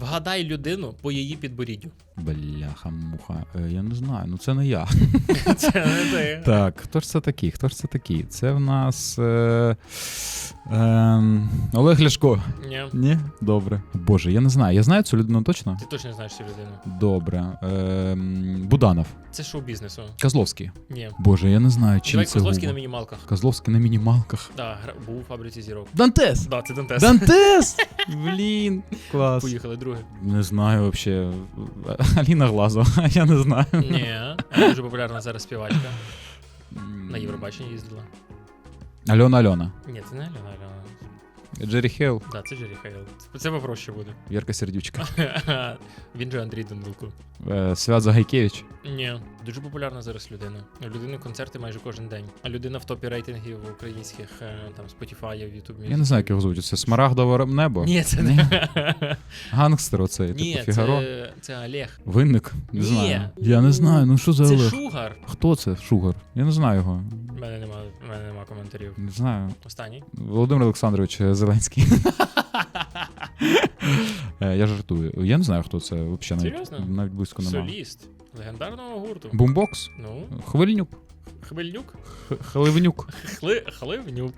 Вгадай людину по її підборіддю. Бляха, муха. Е, я не знаю, ну це не я. Це не ти. Так, хто ж це такий? Хто ж це такий? Це в нас. Е, е, Олег Ляшко. Ні. Ні? Добре. Боже, я не знаю. Я знаю цю людину точно? Ти точно знаєш цю людину. Добре. Е, Буданов. Це шоу-бізнесу. Козловський. Ні. Боже, я не знаю, чим Давай це Козловський на Гуго. мінімалках. Козловський на мінімалках. Да, гра- був у фабриці зірок. Дантес! Да, це Дантес. Дантес! Блін, клас. Поїхали, друге. Не знаю вообще. Аліна Глазова, я не знаю. Ні. Дуже популярна зараз співачка. На Євробачення їздила. Альона Альона. Ні, це не Альона Альона. Джері Хейл, Да, це Джері Хейл. Це- попроще буде. Вірка Сердючка. Він же Андрій Данилко. Е, Свят Загайкевич. Ні, дуже популярна зараз людина. У людини концерти майже кожен день. А людина в топі рейтингів українських е, там Spotify, YouTube Я не знаю, як його звуть. Це Смарагдове небо. Ні, це не. Гангстер оцей, Ні, типу Фігаро. це, це Олег. Винник? Не Ні. знаю. Я не знаю, ну що за Це Олег? Шугар. Хто це? Шугар? Я не знаю його. Нема коментарів. Не знаю. Останній. Володимир Олександрович Зеленський. Е, Я жартую. Я не знаю, хто це взагалі навіть, Серйозно? навіть близько немає. Соліст легендарного гурту. Бумбокс? Ну, Хвильнюк? Хмельнюк? Х- Хливнюк? Хли... Хливнюк.